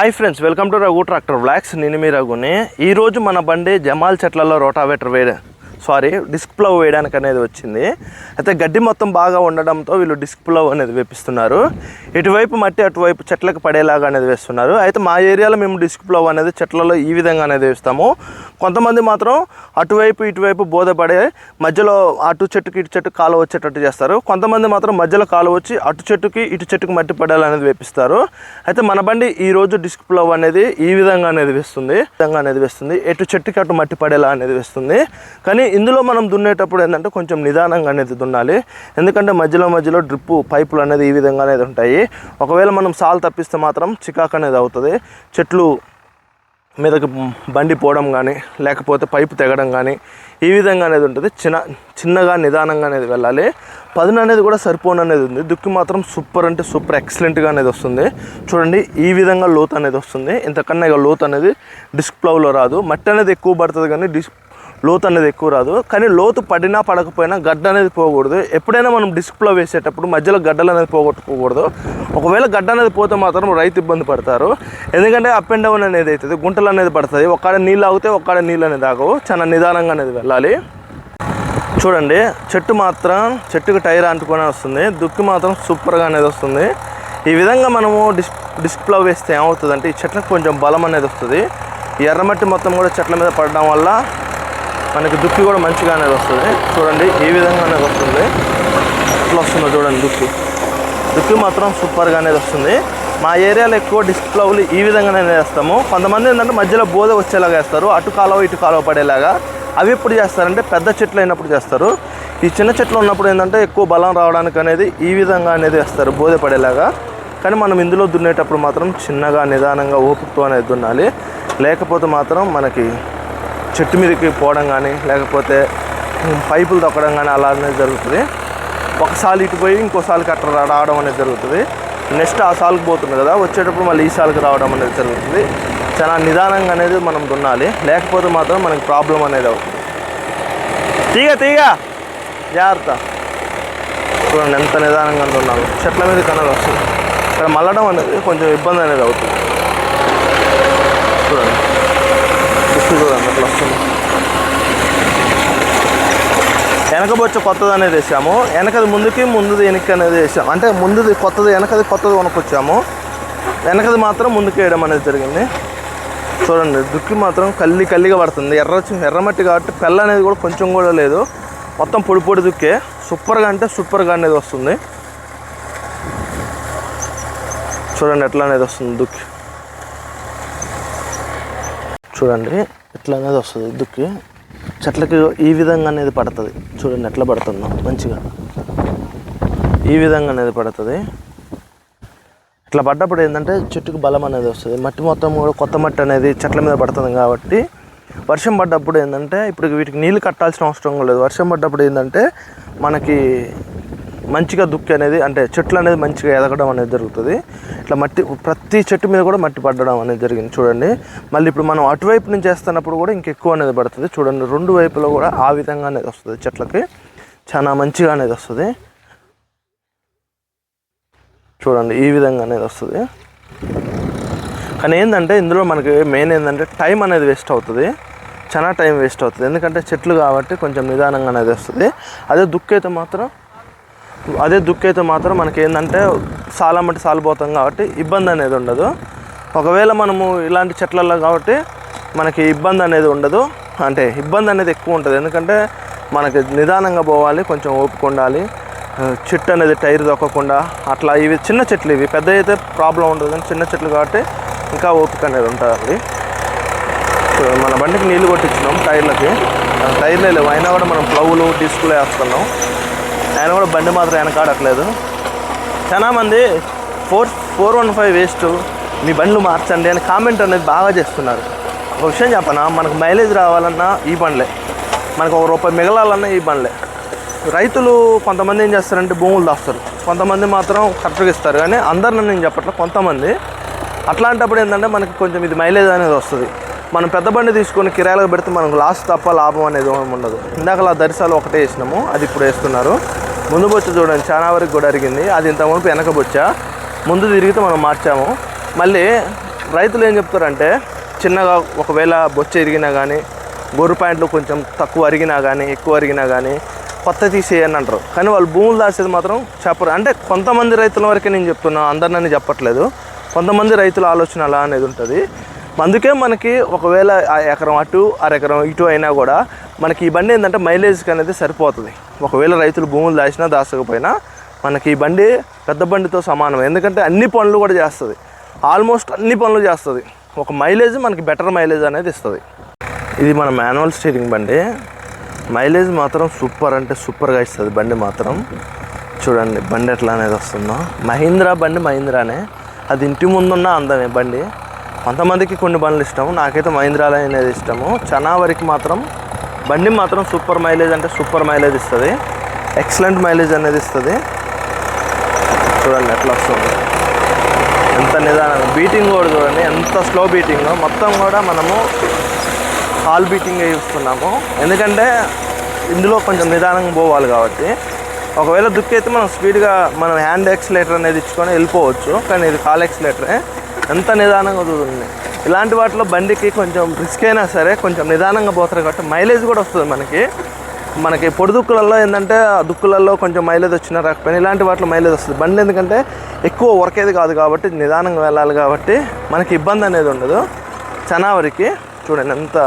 Hi friends welcome to Raghu tractor vlogs నేను మీ రఘుని. ఈరోజు మన బండి జమాల్ చెట్లలో రోటావేటర్ వేయ సారీ డిస్క్ ప్లవ్ వేయడానికి అనేది వచ్చింది. అయితే గడ్డి మొత్తం బాగా ఉండడంతో వీళ్ళు డిస్క్ ప్లవ్ అనేది వేపిస్తున్నారు. ఇటువైపు మట్టి అటువైపు చెట్లకు పడేలాగా అనేది వేస్తున్నారు. అయితే మా ఏరియాలో మేము డిస్క్ ప్లవ్ అనేది చెట్లలో ఈ విధంగా అనేది వేస్తాము. కొంతమంది మాత్రం అటువైపు ఇటువైపు బోధపడే మధ్యలో అటు చెట్టుకి ఇటు చెట్టుకు కాలువ వచ్చేటట్టు చేస్తారు. కొంతమంది మాత్రం మధ్యలో కాలువ వచ్చి అటు చెట్టుకి ఇటు చెట్టుకి మట్టి పడాలనేది వేపిస్తారు. అయితే మన బండి ఈ రోజు డిస్క్ ప్లవ్ అనేది ఈ విధంగా అనేది వేస్తుంది. విధంగా అనేది వేస్తుంది. ఎటు చెట్టుకి అటు మట్టి పడేలా అనేది వేస్తుంది. కానీ ఇందులో మనం దున్నేటప్పుడు ఏంటంటే కొంచెం నిదానంగా అనేది దున్నాలి. ఎందుకంటే మధ్యలో మధ్యలో డ్రిప్ పైపులు అనేది ఈ విధంగా అనేది ఉంటాయి. ఒకవేళ మనం సాల్ తప్పిస్తే మాత్రం చికాకు అనేది అవుతుంది. చెట్లు మీదకి బండి పోవడం కానీ లేకపోతే పైపు తెగడం కానీ ఈ విధంగా అనేది ఉంటుంది. చిన్న చిన్నగా నిదానంగా అనేది వెళ్ళాలి. పదును అనేది కూడా సరిపోను అనేది ఉంది. దుక్కి మాత్రం సూపర్ అంటే సూపర్ ఎక్సలెంట్గా అనేది వస్తుంది. చూడండి ఈ విధంగా లోతు అనేది వస్తుంది. ఇంతకన్నా ఇక లోతు అనేది డిస్క్ ప్లవ్లో రాదు. మట్టి అనేది ఎక్కువ పడుతుంది కానీ డిస్క్ లోతు అనేది ఎక్కువ రాదు. కానీ లోతు పడినా పడకపోయినా గడ్డ అనేది పోకూడదు. ఎప్పుడైనా మనం డిస్ప్లో వేసేటప్పుడు మధ్యలో గడ్డలు అనేది పోగొట్టుకోకూడదు. ఒకవేళ గడ్డ అనేది పోతే మాత్రం రైతు ఇబ్బంది పడతారు. ఎందుకంటే అప్ అండ్ డౌన్ అనేది అవుతుంది. గుంటలు అనేది పడుతుంది ఒక్కడ నీళ్ళు ఆగితే ఒక్కడ నీళ్ళు అనేది ఆగవు. చాలా నిదానంగా అనేది వెళ్ళాలి. చూడండి చెట్టు మాత్రం చెట్టుకు టైర్ అంటుకొని వస్తుంది. దుక్కి మాత్రం సూపర్గా అనేది వస్తుంది. ఈ విధంగా మనము డిస్ డిస్ప్లో వేస్తే ఏమవుతుందంటే ఈ చెట్లకు కొంచెం బలం అనేది వస్తుంది. ఎర్రమట్టి మొత్తం కూడా చెట్ల మీద పడడం వల్ల మనకి దుక్కి కూడా మంచిగా అనేది వస్తుంది. చూడండి ఈ విధంగా అనేది వస్తుంది. ఎట్లా వస్తుందో చూడండి దుక్కి దుక్కి మాత్రం సూపర్గా అనేది వస్తుంది. మా ఏరియాలో ఎక్కువ డిస్ప్లౌలు ఈ విధంగానే వేస్తాము. కొంతమంది ఏంటంటే మధ్యలో బోధ వచ్చేలాగా వేస్తారు. అటు కాలువ ఇటు కాలువ పడేలాగా. అవి ఎప్పుడు చేస్తారంటే పెద్ద చెట్లు అయినప్పుడు చేస్తారు. ఈ చిన్న చెట్లు ఉన్నప్పుడు ఏంటంటే ఎక్కువ బలం రావడానికి అనేది ఈ విధంగా అనేది వేస్తారు బోధ పడేలాగా. కానీ మనం ఇందులో దున్నేటప్పుడు మాత్రం చిన్నగా నిదానంగా ఓపికతో అనేది దున్నాలి. లేకపోతే మాత్రం మనకి చెట్టు మీదకి పోవడం కానీ లేకపోతే పైపులు తొక్కడం కానీ అలా అనేది జరుగుతుంది. ఒకసారి ఇటు పోయి ఇంకోసారికి అట్లా రావడం అనేది జరుగుతుంది. నెక్స్ట్ ఆ సాల్కి పోతుంది కదా వచ్చేటప్పుడు మళ్ళీ ఈ సాల్కి రావడం అనేది జరుగుతుంది. చాలా నిదానంగా అనేది మనం దున్నాలి. లేకపోతే మాత్రం మనకి ప్రాబ్లం అనేది అవుతుంది. తీగ తీగ! జాగ్రత్త. చూడండి ఎంత నిదానంగా దున్నాము చెట్ల మీద కన్నది వస్తుంది ఇక్కడ మళ్ళడం అనేది కొంచెం ఇబ్బంది అనేది అవుతుంది. చూడండి. చూడండి అట్లా వస్తుంది కొత్తది అనేది వేసాము వెనకది ముందుకి ముందుది వెనక్కి అనేది వేసాము అంటే ముందుది కొత్తది వెనకది కొత్తది కొనుక్కొచ్చాము. వెనకది మాత్రం ముందుకు వేయడం అనేది జరిగింది. చూడండి దుక్కి మాత్రం కల్లి కల్లిగా పడుతుంది. ఎర్ర ఎర్రమట్టి కాబట్టి పెళ్ళ అనేది కూడా కొంచెం కూడా లేదు. మొత్తం పొడి పొడి దుక్కే. సూపర్గా అంటే సూపర్గా అనేది వస్తుంది. చూడండి ఎట్లా అనేది వస్తుంది దుక్కి. చూడండి ఎట్లా అనేది వస్తుంది దుక్కి. చెట్లకి ఈ విధంగా అనేది పడుతుంది. చూడండి ఎట్లా పడుతుందో మంచిగా. ఈ విధంగా అనేది పడుతుంది. ఇట్లా పడ్డప్పుడు ఏంటంటే చెట్టుకు బలం అనేది వస్తుంది. మట్టి మొత్తం కూడా కొత్త మట్టి అనేది చెట్ల మీద పడుతుంది కాబట్టి వర్షం పడ్డప్పుడు ఏంటంటే ఇప్పుడు వీటికి నీళ్ళు కట్టాల్సిన అవసరం లేదు. వర్షం పడ్డప్పుడు ఏంటంటే మనకి మంచిగా దుక్కి అనేది అంటే చెట్లు అనేది మంచిగా ఎదగడం అనేది జరుగుతుంది. ఇట్లా మట్టి ప్రతి చెట్టు మీద కూడా మట్టి పడడం అనేది జరిగింది. చూడండి. మళ్ళీ ఇప్పుడు మనం అటువైపు నుంచి వేస్తున్నప్పుడు కూడా ఇంకెక్కువ అనేది పడుతుంది. చూడండి రెండు వైపులో కూడా ఆ విధంగా అనేది వస్తుంది చెట్లకి. చాలా మంచిగా అనేది వస్తుంది. చూడండి ఈ విధంగా అనేది వస్తుంది. కానీ ఏంటంటే ఇందులో మనకి మెయిన్ ఏంటంటే టైం అనేది వేస్ట్ అవుతుంది. చాలా టైం వేస్ట్ అవుతుంది. ఎందుకంటే చెట్లు కాబట్టి కొంచెం నిదానంగా అనేది వస్తుంది. అదే దుక్కైతే మాత్రం అదే దుక్కైతే మాత్రం మనకి ఏంటంటే సాల మట్టి సాలిపోతాం కాబట్టి ఇబ్బంది అనేది ఉండదు. ఒకవేళ మనము ఇలాంటి చెట్లలో కాబట్టి మనకి ఇబ్బంది అనేది ఉండదు. అంటే ఇబ్బంది అనేది ఎక్కువ ఉంటుంది. ఎందుకంటే మనకి నిదానంగా పోవాలి కొంచెం ఓపిక ఉండాలి. చెట్టు అనేది టైర్ దొక్కకుండా అట్లా ఇవి చిన్న చెట్లు ఇవి. పెద్ద అయితే ప్రాబ్లం ఉండదు కానీ చిన్న చెట్లు కాబట్టి ఇంకా ఓపిక అనేది ఉంటుంది మన బండికి నీళ్ళు కొట్టించినాం టైర్లకి. టైర్లు టైర్లే లేవు. అయినా కూడా మనం ప్లవ్లు డిస్కులు వేస్తున్నాం. ఆయన కూడా బండి మాత్రం వెనకాడట్లేదు. చాలా మంది four four one five waste మీ బండ్లు మార్చండి అని కామెంట్ అనేది బాగా చేస్తున్నారు. ఒక విషయం చెప్పనా మనకు మైలేజ్ రావాలన్నా ఈ బండ్లే. మనకు ఒక రూపాయి మిగలాలన్నా ఈ బండ్లే. రైతులు కొంతమంది ఏం చేస్తారంటే భూములు దాస్తారు. కొంతమంది మాత్రం కరెక్ట్గా ఇస్తారు. కానీ అందరిని నేను చెప్పట్లే కొంతమంది. అట్లాంటప్పుడు ఏంటంటే మనకి కొంచెం ఇది మైలేజ్ అనేది వస్తుంది. మనం పెద్ద బండి తీసుకొని కిరాయిలకు పెడితే మనకు లాస్ తప్ప లాభం అనేది ఉండదు. ఇందాక దరిసాలు ఒకటే వేసినాము అది ఇప్పుడు వేస్తున్నారు. ముందు బొచ్చ చూడండి చాలా వరకు కూడా అరిగింది. అది ఇంతకుముందు వెనక బొచ్చ? ముందు తిరిగితే మనం మార్చాము. మళ్ళీ రైతులు ఏం చెప్తారంటే చిన్నగా ఒకవేళ బొచ్చ ఎరిగినా కానీ గొర్రె పాయింట్లు కొంచెం తక్కువ అరిగినా కానీ ఎక్కువ అరిగినా కానీ కొత్త తీసేయని అంటారు. కానీ వాళ్ళు భూములు దాచేది మాత్రం చెప్పరు. అంటే కొంతమంది రైతుల వరకే నేను చెప్తున్నా అందరినని చెప్పట్లేదు. కొంతమంది రైతుల ఆలోచన అలా అనేది ఉంటుంది. అందుకే మనకి ఒకవేళ ఆ ఎకరం అటు అరెకరం ఇటు అయినా కూడా మనకి ఈ బండి ఏంటంటే మైలేజ్కి అనేది సరిపోతుంది. ఒకవేళ రైతులు భూములు దాచినా దాచకపోయినా మనకి ఈ బండి పెద్ద బండితో సమానం. ఎందుకంటే అన్ని పనులు కూడా చేస్తుంది. ఆల్మోస్ట్ అన్ని పనులు చేస్తుంది. ఒక మైలేజ్ మనకి బెటర్ మైలేజ్ అనేది ఇస్తుంది. ఇది మన మాన్యువల్ స్టీరింగ్ బండి. మైలేజ్ మాత్రం సూపర్ అంటే సూపర్గా ఇస్తుంది బండి మాత్రం. చూడండి బండి ఎట్లా అనేది వస్తుందో. మహీంద్రా బండి మహీంద్రానే. అది ఇంటి ముందున్న అందమే బండి. కొంతమందికి కొన్ని బండ్లు ఇష్టం నాకైతే మహీంద్రాలో అనేది ఇష్టము. చనా వరకు మాత్రం బండి మాత్రం సూపర్ మైలేజ్ అంటే సూపర్ మైలేజ్ ఇస్తుంది. ఎక్సలెంట్ మైలేజ్ అనేది ఇస్తుంది. చూడండి ఎట్లా వస్తుంది. ఎంత నిదానం. బీటింగ్ కూడా చూడండి ఎంత స్లో బీటింగ్ మొత్తం కూడా మనము హాల్ బీటింగ్ చూస్తున్నాము. ఎందుకంటే ఇందులో కొంచెం నిదానంగా పోవాలి కాబట్టి. ఒకవేళ దుక్కి అయితే మనం స్పీడ్గా మనం హ్యాండ్ ఎక్స్లేటర్ అనేది ఇచ్చుకొని వెళ్ళిపోవచ్చు. కానీ ఇది కాల్ ఎక్స్లేటరే ఎంత నిదానంగా చూడండి. ఇలాంటి వాటిలో బండికి కొంచెం రిస్క్ అయినా సరే కొంచెం నిదానంగా పోతారు కాబట్టి మైలేజ్ కూడా వస్తుంది మనకి. మనకి పొడి దుక్కులలో ఏంటంటే ఆ దుక్కులలో కొంచెం మైలేజ్ వచ్చినా రాకపోయినా ఇలాంటి వాటిలో మైలేజ్ వస్తుంది. బండి ఎందుకంటే ఎక్కువ వర్కేది కాదు కాబట్టి నిదానంగా వెళ్ళాలి కాబట్టి మనకి ఇబ్బంది అనేది ఉండదు. చనావరికి చూడండి ఎంత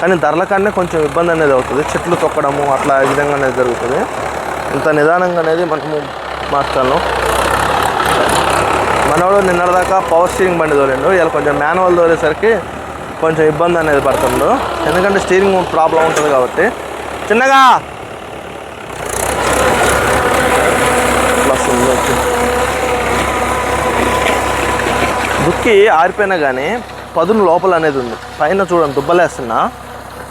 కానీ ధరల కన్నా కొంచెం ఇబ్బంది అనేది అవుతుంది. చెట్లు తొక్కడము అట్లా ఈ విధంగా అనేది జరుగుతుంది. ఇంత నిదానంగా అనేది మనము మార్చాను మనోడు నిన్నటిదాకా పవర్ స్టీరింగ్ బండి తోలిండు. ఇలా కొంచెం మాన్యువల్ తోలేసరికి కొంచెం ఇబ్బంది అనేది పడుతుండు. ఎందుకంటే స్టీరింగ్ ప్రాబ్లం ఉంటుంది కాబట్టి. చిన్నగా! దుక్కి ఆరిపోయినా కానీ పదును లోపల అనేది ఉంది. పైన చూడండి దుబ్బలేస్తున్నా.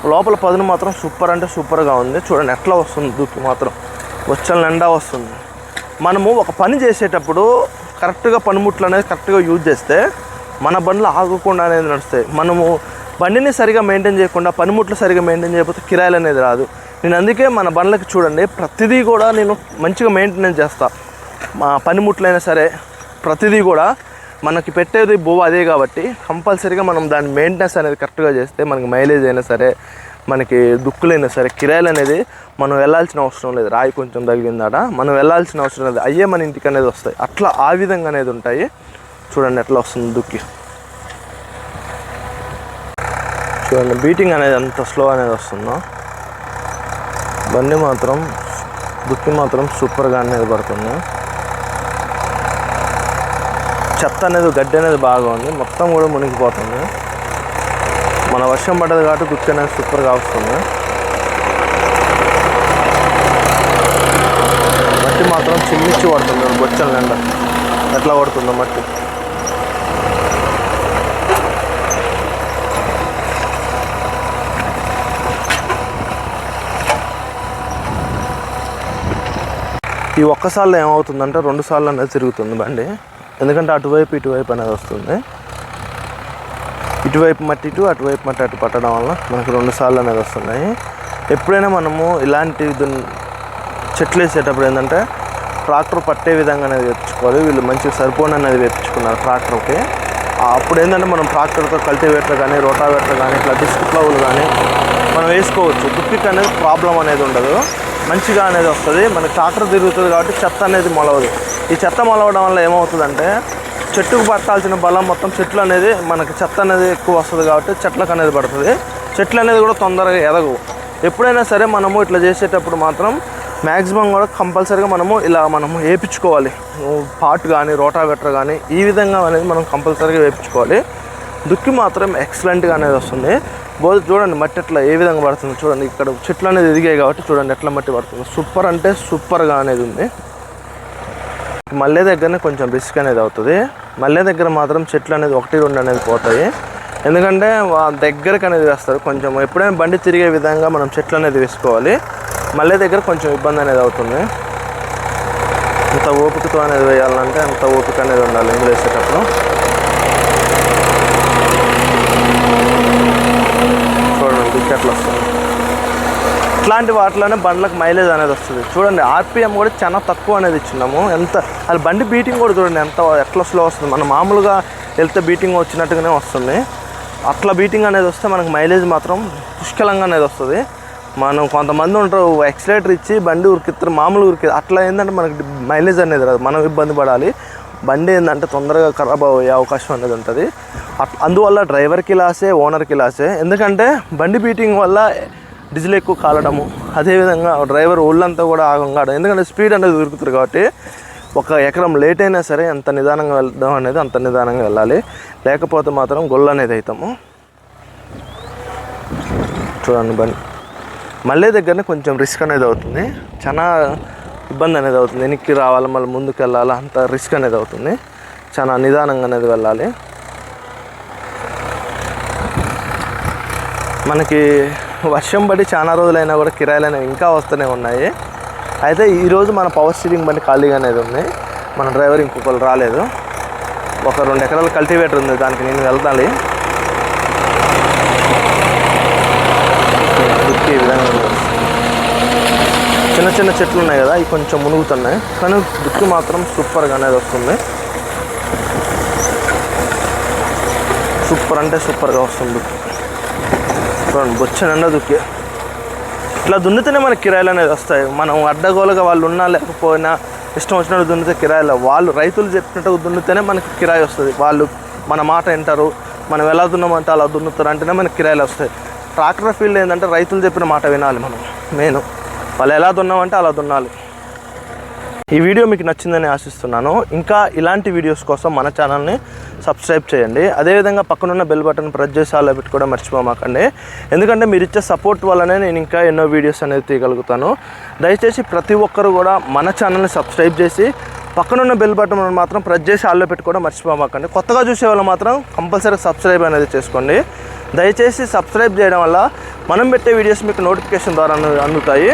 లోపల పదును మాత్రం సూపర్ అంటే సూపర్గా ఉంది. చూడండి ఎట్లా వస్తుంది దుక్కి మాత్రం. వచ్చల నిండా వస్తుంది. మనము ఒక పని చేసేటప్పుడు కరెక్ట్గా పనిముట్లు అనేది కరెక్ట్గా యూజ్ చేస్తే మన బండ్లు ఆగకుండా అనేది నడుస్తాయి. మనము బండిని సరిగా మెయింటైన్ చేయకుండా పనిముట్లు సరిగా మెయింటైన్ చేయకపోతే కిరాయిలు అనేది రాదు. నేను అందుకే మన బండ్లకి చూడండి ప్రతిదీ కూడా నేను మంచిగా మెయింటెనెన్స్ చేస్తా. మా పనిముట్లైనా సరే ప్రతిదీ కూడా మనకి పెట్టేది బువ్వ అదే కాబట్టి కంపల్సరీగా మనం దాని మెయింటెనెన్స్ అనేది కరెక్ట్గా చేస్తే మనకి మైలేజ్ అయినా సరే మనకి దుక్కులైనా సరే కిరాయిలు అనేది మనం వెళ్ళాల్సిన అవసరం లేదు. రాయి కొంచెం తగిలిందాట. మనం వెళ్ళాల్సిన అవసరం లేదు. అయ్యే మన ఇంటికి అనేది వస్తాయి. అట్లా ఆ విధంగా అనేది ఉంటాయి. చూడండి ఎట్లా వస్తుంది దుక్కి. చూడండి బీటింగ్ అనేది అంత స్లో అనేది వస్తుందో. బండి మాత్రం దుక్కి మాత్రం సూపర్గా అనేది పడుతుంది. చెత్త అనేది గడ్డి అనేది బాగా ఉంది. మొత్తం కూడా మునిగిపోతుంది. మన వర్షం పడ్డది కాబట్టి దుక్కి అనేది సూపర్గా వస్తుంది. మట్టి మాత్రం చిమ్మిచ్చి పడుతుంది బొచ్చల నిండా. ఎట్లా పడుతుందో మట్టి. ఈ ఒక్కసార్లు ఏమవుతుందంటే రెండు సార్లు అనేది తిరుగుతుంది బండి. ఎందుకంటే అటువైపు ఇటువైపు అనేది వస్తుంది. ఇటువైపు మట్టి ఇటు అటువైపు మట్టి అటు పట్టడం వల్ల మనకు రెండు సార్లు అనేది వస్తున్నాయి. ఎప్పుడైనా మనము ఇలాంటి చెట్లు వేసేటప్పుడు ఏంటంటే ట్రాక్టర్ పట్టే విధంగా అనేది వేపించుకోవాలి వీళ్ళు మంచిగా సరిపోను అనేది వేపించుకున్నారు ట్రాక్టర్కి. అప్పుడు ఏంటంటే మనం ట్రాక్టర్తో కల్టివేటర్ కానీ రోటావేటర్ కానీ ఇట్లా డిస్క్ ప్లవులు కానీ మనం వేసుకోవచ్చు. దుప్పిక్ అనేది ప్రాబ్లం అనేది ఉండదు. మంచిగా అనేది వస్తుంది. మనకి ట్రాక్టర్ తిరుగుతుంది కాబట్టి చెత్త అనేది మొలవదు. ఈ చెత్త మొలవడం వల్ల ఏమవుతుందంటే చెట్టుకు పట్టాల్సిన బలం మొత్తం చెట్లు అనేది మనకి చెత్త అనేది ఎక్కువ వస్తుంది కాబట్టి చెట్లకు అనేది పడుతుంది. చెట్లు అనేది కూడా తొందరగా ఎదగవు. ఎప్పుడైనా సరే మనము ఇట్లా చేసేటప్పుడు మాత్రం మ్యాక్సిమం కూడా కంపల్సరీగా మనము ఇలా మనము వేయించుకోవాలి పాట్ కానీ రోటావెటర్ కానీ ఈ విధంగా అనేది మనం కంపల్సరీగా వేయించుకోవాలి దుక్కి మాత్రం ఎక్సలెంట్గా అనేది వస్తుంది. బోధ చూడండి మట్టి ఎట్లా ఏ విధంగా పడుతుంది చూడండి. ఇక్కడ చెట్లు అనేది ఎదిగాయి కాబట్టి చూడండి ఎట్లా మట్టి పడుతుంది. సూపర్ అంటే సూపర్గా అనేది ఉంది. మళ్ళీ దగ్గరనే కొంచెం రిస్క్ అనేది అవుతుంది. మల్లె దగ్గర మాత్రం చెట్లు అనేది ఒకటి రెండు అనేది పోతాయి. ఎందుకంటే వా- దగ్గరకు అనేది వేస్తారు కొంచెం. ఎప్పుడైనా బండి తిరిగే విధంగా మనం చెట్లు అనేది వేసుకోవాలి. మల్లె దగ్గర కొంచెం ఇబ్బంది అనేది అవుతుంది. ఇంత ఓపికతో అనేది వేయాలంటే అంత ఓపిక అనేది ఉండాలి ఇందులో వేసేటప్పుడు చూడండి దిక్కు ఎట్లా వస్తుంది అట్లాంటి వాటిలోనే బండ్లకు మైలేజ్ అనేది వస్తుంది. చూడండి ఆర్పిఎం కూడా చాలా తక్కువ అనేది ఇచ్చినాము. ఎంత అది బండి బీటింగ్ కూడా చూడండి ఎంత ఎట్లా స్లో వస్తుంది. మనం మామూలుగా వెళ్తే బీటింగ్ వచ్చినట్టుగానే వస్తుంది. అట్లా బీటింగ్ అనేది వస్తే మనకు మైలేజ్ మాత్రం పుష్కలంగా అనేది వస్తుంది. మనం కొంతమంది ఉంటారు ఎక్సలేటర్ ఇచ్చి బండి ఉరికిస్తారు మామూలు ఉరికి అట్లా ఏంటంటే మనకి మైలేజ్ అనేది రాదు. మనం ఇబ్బంది పడాలి. బండి ఏంటంటే తొందరగా ఖరాబ్ అయ్యే అవకాశం అనేది ఉంటుంది. అట్- అందువల్ల డ్రైవర్కి లాసే ఓనర్కి లాసే ఎందుకంటే బండి బీటింగ్ వల్ల డీజిల్ ఎక్కువ కాలడము. అదేవిధంగా డ్రైవర్ ఒళ్ళంతా కూడా ఆగం ఎందుకంటే స్పీడ్ అనేది దొరుకుతుంది కాబట్టి ఒక ఎకరం లేట్ అయినా సరే ఎంత నిదానంగా వెళ్దాం అనేది అంత నిదానంగా వెళ్ళాలి. లేకపోతే మాత్రం గొల్ల అనేది అవుతాము. చూడండి బండి. మళ్ళీ దగ్గరనే కొంచెం రిస్క్ అనేది అవుతుంది. చాలా ఇబ్బంది అనేది అవుతుంది. వెనక్కి రావాలి మళ్ళీ ముందుకు వెళ్ళాలి అంత రిస్క్ అనేది అవుతుంది. చాలా నిదానంగా అనేది వెళ్ళాలి. మనకి వర్షం పడి చాలా రోజులైనా కూడా కిరాయిలు అనేవి ఇంకా వస్తూనే ఉన్నాయి. అయితే ఈరోజు మన పవర్ స్టీరింగ్ బండి ఖాళీగా అనేది ఉంది. మన డ్రైవర్ ఇంకొకరు రాలేదు. ఒక రెండు ఎకరాల కల్టివేటర్ ఉంది. దానికి నేను వెళ్తాలి. ఈ విధంగా చిన్న చిన్న చెట్లు ఉన్నాయి కదా ఇవి కొంచెం మునుగుతున్నాయి. కానీ దుక్కి మాత్రం సూపర్గా అనేది వస్తుంది. సూపర్ అంటే సూపర్గా వస్తుంది. దుక్కి చూడండి దుక్కి. ఇట్లా దున్నితేనే మనకి కిరాయిలు అనేది వస్తాయి. మనం అడ్డగోలుగా వాళ్ళు ఉన్నా లేకపోయినా ఇష్టం వచ్చినట్టు దున్నితే కిరాయిలు. వాళ్ళు రైతులు చెప్పినట్టు దున్నితేనే మనకి కిరాయి వస్తుంది. వాళ్ళు మన మాట వింటారు. మనం ఎలా దున్నామంటే అలా దున్నుతారు అంటేనే మనకి కిరాయిలు వస్తాయి. ట్రాక్టర్ ఫీల్డ్ ఏంటంటే రైతులు చెప్పిన మాట వినాలి మనం. మెయిన్. వాళ్ళు ఎలా దున్నామంటే అలా దున్నాలి. ఈ వీడియో మీకు నచ్చిందని ఆశిస్తున్నాను. ఇంకా ఇలాంటి వీడియోస్ కోసం మన ఛానల్ని సబ్స్క్రైబ్ చేయండి. అదేవిధంగా పక్కనున్న బెల్ బటన్ ప్రెస్ చేసి అలా పెట్టుకోవడం మర్చిపోమాకండి. ఎందుకంటే మీరు ఇచ్చే సపోర్ట్ వల్లనే నేను ఇంకా ఎన్నో వీడియోస్ అనేది తీయగలుగుతాను. దయచేసి ప్రతి ఒక్కరు కూడా మన ఛానల్ని సబ్స్క్రైబ్ చేసి పక్కనున్న బెల్ బటన్ మాత్రం ప్రెస్ చేసి ఆల్లో పెట్టుకోవడం మర్చిపోమాకండి. కొత్తగా చూసే వాళ్ళు మాత్రం కంపల్సరీ సబ్స్క్రైబ్ అనేది చేసుకోండి. దయచేసి సబ్స్క్రైబ్ చేయడం వల్ల మనం పెట్టే వీడియోస్ మీకు నోటిఫికేషన్ ద్వారా అందుతాయి.